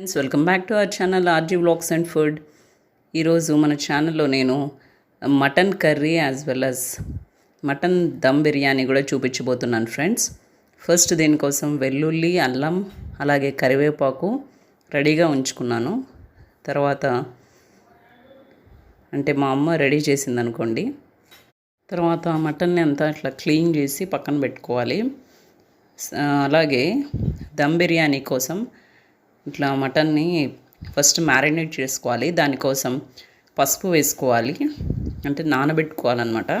Friends welcome back to our channel RG vlogs and food ఈరోజు మన ఛానల్లో నేను mutton curry as well as mutton dum biryani కూడా చూపించబోతున్నాను ఫ్రెండ్స్ ఫస్ట్ దీనికోసం వెల్లుల్లి అల్లం అలాగే కరివేపాకు రెడీగా ఉంచుకున్నాను. తర్వాత అంటే మా అమ్మ రెడీ చేసింది అనుకోండి తర్వాత మటన్ని అంతా ఇట్లా క్లీన్ చేసి పక్కన పెట్టుకోవాలి. అలాగే దమ్ బిర్యానీ కోసం ఇట్లా మటన్ని ఫస్ట్ మ్యారినేట్ చేసుకోవాలి. దానికోసం పసుపు వేసుకోవాలి. అంటే నానబెట్టుకోవాలన్నమాట.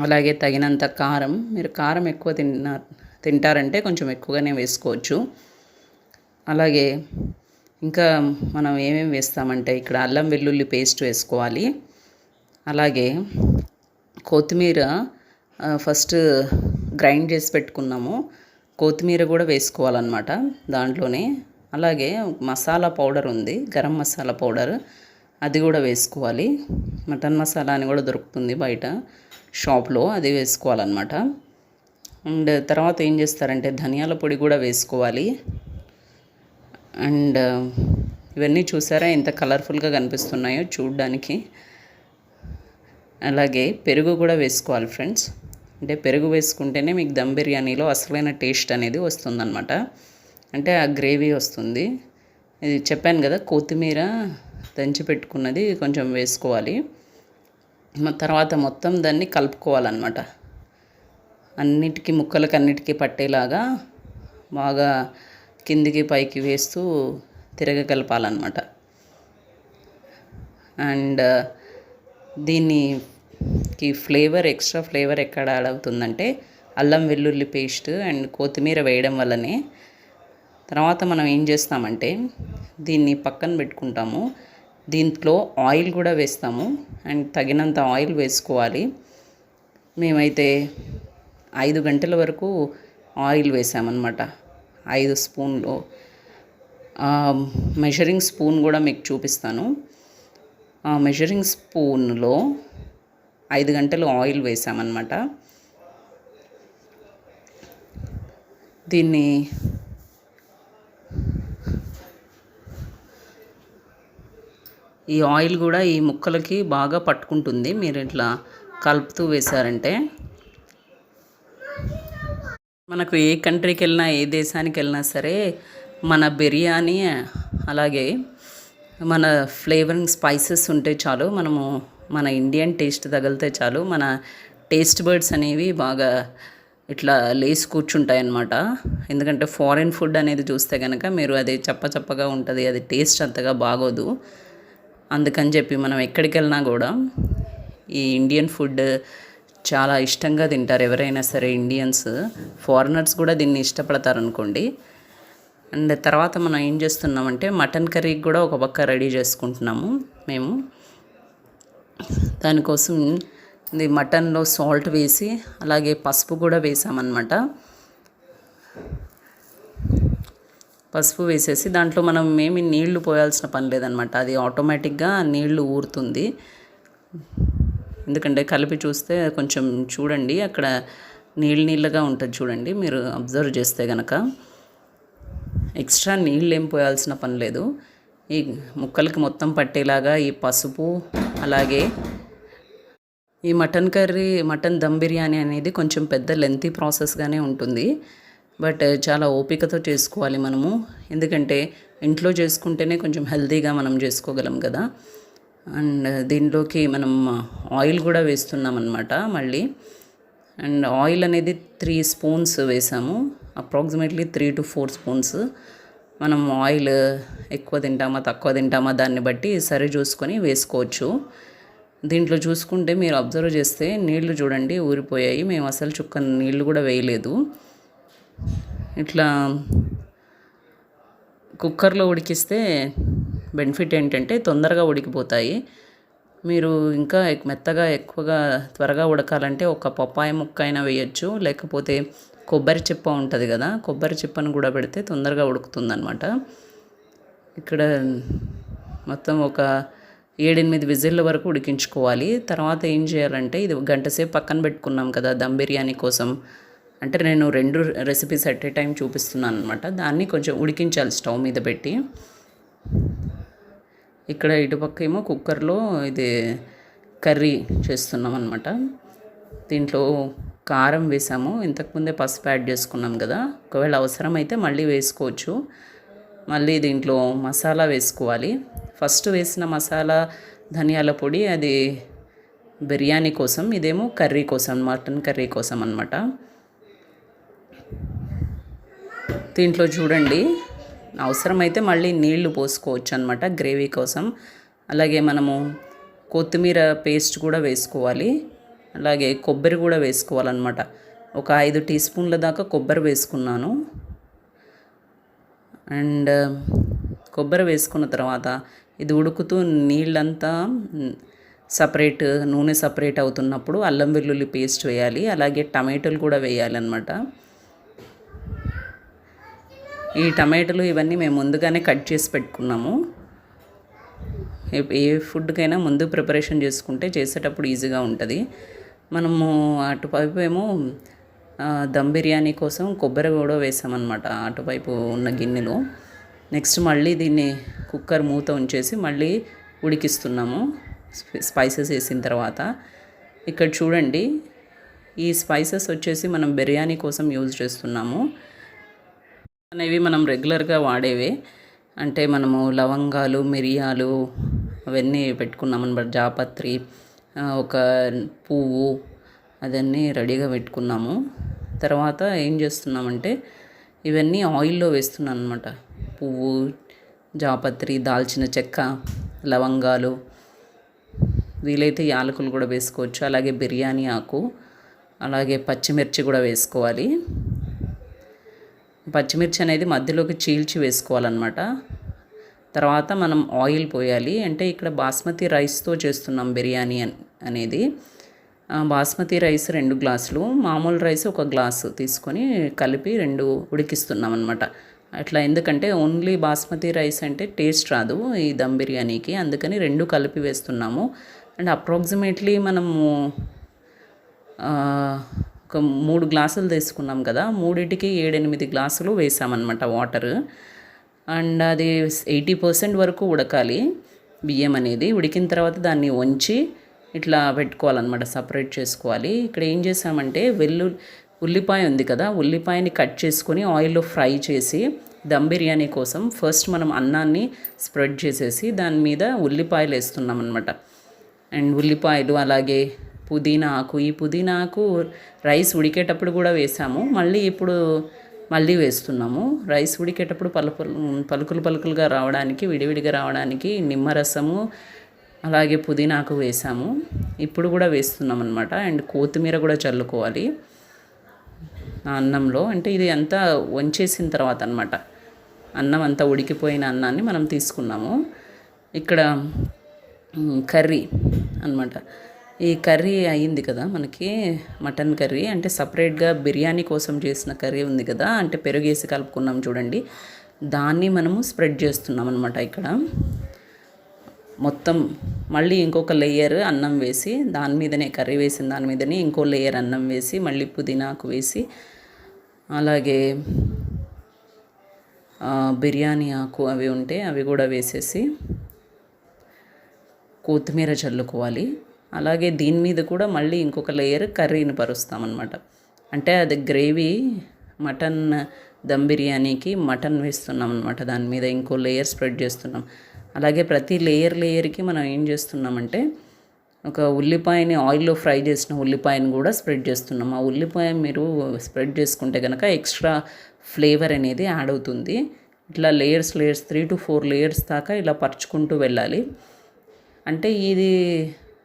అలాగే తగినంత కారం. మీరు కారం ఎక్కువ తిన్నా తింటారంటే కొంచెం ఎక్కువగానే వేసుకోవచ్చు. అలాగే ఇంకా మనం ఏమేమి వేస్తామంటే ఇక్కడ అల్లం వెల్లుల్లి పేస్ట్ వేసుకోవాలి. అలాగే కొత్తిమీర ఫస్ట్ గ్రైండ్ చేసి పెట్టుకున్నాము. కొత్తిమీర కూడా వేసుకోవాలన్నమాట దాంట్లోనే. అలాగే మసాలా పౌడర్ ఉంది గరం మసాలా పౌడర్. అది కూడా వేసుకోవాలి. మటన్ మసాలా అని కూడా దొరుకుతుంది బయట షాప్లో అది వేసుకోవాలన్నమాట. అండ్ తర్వాత ఏం చేస్తారంటే ధనియాల పొడి కూడా వేసుకోవాలి. అండ్ ఇవన్నీ చూసారా ఎంత కలర్ఫుల్గా కనిపిస్తున్నాయో చూడడానికి. అలాగే పెరుగు కూడా వేసుకోవాలి ఫ్రెండ్స్. అంటే పెరుగు వేసుకుంటేనే మీకు దమ్ బిర్యానీలో అసలైన టేస్ట్ అనేది వస్తుందన్నమాట. అంటే ఆ గ్రేవీ వస్తుంది. ఇది చెప్పాను కదా కొత్తిమీర దంచి పెట్టుకున్నది కొంచెం వేసుకోవాలి. తర్వాత మొత్తం దాన్ని కలుపుకోవాలన్నమాట. అన్నిటికీ ముక్కలకి అన్నిటికీ పట్టేలాగా బాగా కిందికి పైకి వేస్తూ తిరగగలపాలన్నమాట అండ్ దీనికి ఫ్లేవర్ ఎక్స్ట్రా ఫ్లేవర్ ఎక్కడ యాడ్ అవుతుందంటే అల్లం వెల్లుల్లి పేస్ట్ అండ్ కొత్తిమీర వేయడం వల్లనే తర్వాత మనం ఏం చేస్తామంటే దీన్ని పక్కన పెట్టుకుంటాము. దీంట్లో ఆయిల్ కూడా వేస్తాము. అండ్ తగినంత ఆయిల్ వేసుకోవాలి. మేమైతే ఐదు గంటల వరకు ఆయిల్ వేసామన్నమాట. ఐదు స్పూన్లు. మెజరింగ్ స్పూన్ కూడా మీకు చూపిస్తాను. ఆ మెజరింగ్ స్పూన్లో ఐదు గంటలు ఆయిల్ వేసామన్నమాట. దీన్ని ఈ ఆయిల్ కూడా ఈ ముక్కలకి బాగా పట్టుకుంటుంది. మీరు ఇట్లా కలుపుతూ వేశారంటే. మనకు ఏ కంట్రీకి వెళ్ళినా ఏ దేశానికి వెళ్ళినా సరే మన బిర్యానీ అలాగే మన ఫ్లేవరింగ్ స్పైసెస్ ఉంటే చాలు మనము మన ఇండియన్ టేస్ట్ తగిలితే చాలు మన టేస్ట్ బర్డ్స్ అనేవి బాగా ఇట్లా లేచి కూర్చుంటాయి అన్నమాట ఎందుకంటే ఫారిన్ ఫుడ్ అనేది చూస్తే కనుక మీరు అది చప్ప చప్పగా ఉంటుంది అది టేస్ట్ అంతగా బాగోదు. అందుకని చెప్పి మనం ఎక్కడికి వెళ్ళినా కూడా ఈ ఇండియన్ ఫుడ్ చాలా ఇష్టంగా తింటారు ఎవరైనా సరే ఇండియన్స్. ఫారినర్స్ కూడా దీన్ని ఇష్టపడతారు అనుకోండి అండ్ తర్వాత మనం ఏం చేస్తున్నామంటే మటన్ కర్రీ కూడా ఒక పక్క రెడీ చేసుకుంటున్నాము మేము. దానికోసం ఇది మటన్లో సాల్ట్ వేసి అలాగే పసుపు కూడా వేసామన్నమాట. పసుపు వేసేసి దాంట్లో మనం ఏమి నీళ్ళు పోయాల్సిన పని లేదనమాట అది ఆటోమేటిక్గా నీళ్ళు ఊరుతుంది. ఎందుకంటే కలిపి చూస్తే కొంచెం చూడండి అక్కడ నీళ్ళు నీళ్ళగా ఉంటుంది చూడండి మీరు అబ్జర్వ్ చేస్తే కనుక ఎక్స్ట్రా నీళ్ళు ఏం పోయాల్సిన పని లేదు. ఈ ముక్కలకి మొత్తం పట్టేలాగా ఈ పసుపు అలాగే ఈ mutton curry mutton dum biryani అనేది కొంచెం పెద్ద లెంతీ ప్రాసెస్గానే ఉంటుంది. బట్ eh, చాలా ఓపికతో చేసుకోవాలి మనము. ఎందుకంటే ఇంట్లో చేసుకుంటేనే కొంచెం హెల్తీగా మనం చేసుకోగలం కదా. అండ్ eh, దీంట్లోకి మనం eh, ఆయిల్ కూడా వేస్తున్నాం అనమాట మళ్ళీ. అండ్ ఆయిల్ అనేది త్రీ స్పూన్స్ వేసాము. Approximately three to four spoons. మనం ఆయిల్ ఎక్కువ తింటామా తక్కువ తింటామా దాన్ని బట్టి సరి చూసుకొని వేసుకోవచ్చు. దీంట్లో చూసుకుంటే మీరు అబ్జర్వ్ చేస్తే నీళ్ళు చూడండి ఊరిపోయాయి. మేము అసలు చుక్క నీళ్ళు కూడా వేయలేదు. ఇట్లా కుక్కర్లో ఉడికిస్తే బెనిఫిట్ ఏంటంటే తొందరగా ఉడికిపోతాయి. మీరు ఇంకా మెత్తగా ఎక్కువగా త్వరగా ఉడకాలంటే ఒక పప్పాయ ముక్క అయినా వేయచ్చు. లేకపోతే కొబ్బరి చిప్ప ఉంటుంది కదా కొబ్బరి చిప్పను కూడా పెడితే తొందరగా ఉడుకుతుందనమాట ఇక్కడ మొత్తం ఒక ఏడెనిమిది విజిల్ల వరకు ఉడికించుకోవాలి. తర్వాత ఏం చేయాలంటే ఇది గంట సేపు పక్కన పెట్టుకున్నాం కదా దమ్ బిర్యానీ కోసం. అంటే నేను రెండు రెసిపీస్ అట్ ఏ టైం చూపిస్తున్నాను అనమాట దాన్ని కొంచెం ఉడికించాలి స్టవ్ మీద పెట్టి. ఇక్కడ ఇటుపక్క ఏమో కుక్కర్లో ఇది కర్రీ చేస్తున్నాం అనమాట దీంట్లో కారం వేసాము. ఇంతకుముందే పసుపు యాడ్ చేసుకున్నాం కదా. ఒకవేళ అవసరమైతే మళ్ళీ వేసుకోవచ్చు. మళ్ళీ దీంట్లో మసాలా వేసుకోవాలి. ఫస్ట్ వేసిన మసాలా ధనియాల పొడి అది బిర్యానీ కోసం. ఇదేమో కర్రీ కోసం మటన్ కర్రీ కోసం అనమాట దీంట్లో చూడండి. అవసరమైతే మళ్ళీ నీళ్ళు పోసుకోవచ్చు అనమాట గ్రేవీ కోసం. అలాగే మనము కొత్తిమీర పేస్ట్ కూడా వేసుకోవాలి. అలాగే కొబ్బరి కూడా వేసుకోవాలన్నమాట. ఒక ఐదు టీ స్పూన్ల దాకా కొబ్బరి వేసుకున్నాను. అండ్ కొబ్బరి వేసుకున్న తర్వాత ఇది ఉడుకుతూ నీళ్ళంతా సపరేట్ నూనె సపరేట్ అవుతున్నప్పుడు అల్లం వెల్లుల్లి పేస్ట్ వేయాలి. అలాగే టమాటోలు కూడా వేయాలన్నమాట. ఈ టమాటాలు ఇవన్నీ మేము ముందుగానే కట్ చేసి పెట్టుకున్నాము. ఏ ఫుడ్కైనా ముందు ప్రిపరేషన్ చేసుకుంటే చేసేటప్పుడు ఈజీగా ఉంటుంది. మనము అటువైపు ఏమో దమ్ బిర్యానీ కోసం కొబ్బరి కూడా వేసామన్నమాట అటువైపు ఉన్న గిన్నెలో. నెక్స్ట్ మళ్ళీ దీన్ని కుక్కర్ మూత ఉంచేసి మళ్ళీ ఉడికిస్తున్నాము. స్పైసెస్ వేసిన తర్వాత. ఇక్కడ చూడండి ఈ స్పైసెస్ వచ్చేసి మనం బిర్యానీ కోసం యూజ్ చేస్తున్నాము. అనేవి మనం రెగ్యులర్గా వాడేవే. అంటే మనము లవంగాలు మిరియాలు అవన్నీ పెట్టుకున్నాం అనమాట జాపత్రి ఒక పువ్వు అదన్నీ రెడీగా పెట్టుకున్నాము. తర్వాత ఏం చేస్తున్నామంటే ఇవన్నీ ఆయిల్లో వేస్తున్నాను అనమాట పువ్వు జాపత్రి దాల్చిన చెక్క లవంగాలు వీలైతే యాలకులు కూడా వేసుకోవచ్చు. అలాగే బిర్యానీ ఆకు అలాగే పచ్చిమిర్చి కూడా వేసుకోవాలి. పచ్చిమిర్చి అనేది మధ్యలోకి చీల్చి వేసుకోవాలన్నమాట. తర్వాత మనం ఆయిల్ పోయాలి. అంటే ఇక్కడ బాస్మతి రైస్తో చేస్తున్నాం బిర్యానీ అనేది. బాస్మతి రైస్ రెండు గ్లాసులు. మామూలు రైస్ ఒక గ్లాసు తీసుకొని కలిపి రెండు ఉడికిస్తున్నాం అనమాట అట్లా ఎందుకంటే ఓన్లీ బాస్మతి రైస్ అంటే టేస్ట్ రాదు ఈ దమ్ బిర్యానీకి. అందుకని రెండు కలిపి వేస్తున్నాము. అండ్ అప్రాక్సిమేట్లీ మనము ఒక మూడు గ్లాసులు తీసుకున్నాం కదా మూడింటికి ఏడెనిమిది గ్లాసులు వేసామన్నమాట వాటర్. అండ్ అది ఎయిటీ పర్సెంట్ వరకు ఉడకాలి. బియ్యం అనేది ఉడికిన తర్వాత దాన్ని వంచి ఇట్లా పెట్టుకోవాలన్నమాట సపరేట్ చేసుకోవాలి. ఇక్కడ ఏం చేసామంటే వెల్లు ఉల్లిపాయ ఉంది కదా ఉల్లిపాయని కట్ చేసుకొని ఆయిల్లో ఫ్రై చేసి దమ్ బిర్యానీ కోసం ఫస్ట్ మనం అన్నాన్ని స్ప్రెడ్ చేసేసి దాని మీద ఉల్లిపాయలు వేస్తున్నాం అనమాట అండ్ ఉల్లిపాయలు అలాగే పుదీనా ఆకు ఈ పుదీనా ఆకు రైస్ ఉడికేటప్పుడు కూడా వేసాము. మళ్ళీ ఇప్పుడు మళ్ళీ వేస్తున్నాము. రైస్ ఉడికేటప్పుడు పలుపులు పలుకులు పలుకులుగా రావడానికి విడివిడిగా రావడానికి నిమ్మరసము అలాగే పుదీనాకు వేసాము. ఇప్పుడు కూడా వేస్తున్నాం అనమాట అండ్ కొత్తిమీర కూడా చల్లుకోవాలి అన్నంలో. అంటే ఇది అంతా వంచేసిన తర్వాత అనమాట అన్నం అంతా ఉడికిపోయిన అన్నాన్ని మనం తీసుకున్నాము. ఇక్కడ కర్రీ అనమాట ఈ కర్రీ అయ్యింది కదా మనకి మటన్ కర్రీ. అంటే సపరేట్గా బిర్యానీ కోసం చేసిన కర్రీ ఉంది కదా అంటే పెరుగేసి కలుపుకున్నాం చూడండి. దాన్ని మనము స్ప్రెడ్ చేస్తున్నాం అనమాట ఇక్కడ. మొత్తం మళ్ళీ ఇంకొక లేయర్ అన్నం వేసి దాని మీదనే కర్రీ వేసిన దాని మీదనే ఇంకో లేయర్ అన్నం వేసి మళ్ళీ పుదీనాకు వేసి అలాగే బిర్యానీ ఆకు అవి ఉంటే అవి కూడా వేసేసి కొత్తిమీర చల్లుకోవాలి. అలాగే దీని మీద కూడా మళ్ళీ ఇంకొక లేయర్ కర్రీని పరుస్తామన్నమాట. అంటే అది గ్రేవీ మటన్ దమ్ బిర్యానీకి మటన్ వేస్తున్నాం అనమాట దాని మీద ఇంకో లేయర్ స్ప్రెడ్ చేస్తున్నాం. అలాగే ప్రతి లేయర్ లేయర్కి మనం ఏం చేస్తున్నామంటే ఒక ఉల్లిపాయని ఆయిల్లో ఫ్రై చేసిన ఉల్లిపాయని కూడా స్ప్రెడ్ చేస్తున్నాం. ఆ ఉల్లిపాయ మీరు స్ప్రెడ్ చేసుకుంటే కనుక ఎక్స్ట్రా ఫ్లేవర్ అనేది యాడ్ అవుతుంది. ఇట్లా layers layers three to four layers దాకా ఇలా పరుచుకుంటూ వెళ్ళాలి. అంటే ఇది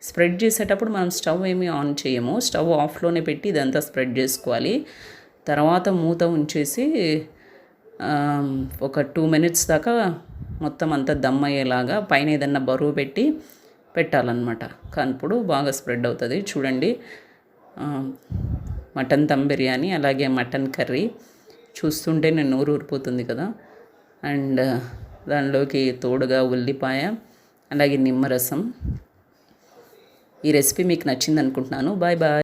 స్ప్రెడ్ చేసేటప్పుడు మనం స్టవ్ ఏమీ ఆన్ చేయము. స్టవ్ ఆఫ్లోనే పెట్టి ఇదంతా స్ప్రెడ్ చేసుకోవాలి. తర్వాత మూత ఉంచేసి ఒక టూ మినిట్స్ దాకా మొత్తం అంతా దమ్ అయ్యేలాగా పైన ఏదన్నా బరువు పెట్టి పెట్టాలన్నమాట. కనుపుడు బాగా స్ప్రెడ్ అవుతుంది. చూడండి. మటన్ దమ్ బిర్యానీ అలాగే మటన్ కర్రీ చూస్తుంటే నేను నోరు ఊరిపోతుంది కదా. అండ్ దానిలోకి తోడుగా ఉల్లిపాయ అలాగే నిమ్మరసం ఈ రెసిపీ మీకు నచ్చింది అనుకుంటున్నాను బాయ్ బాయ్.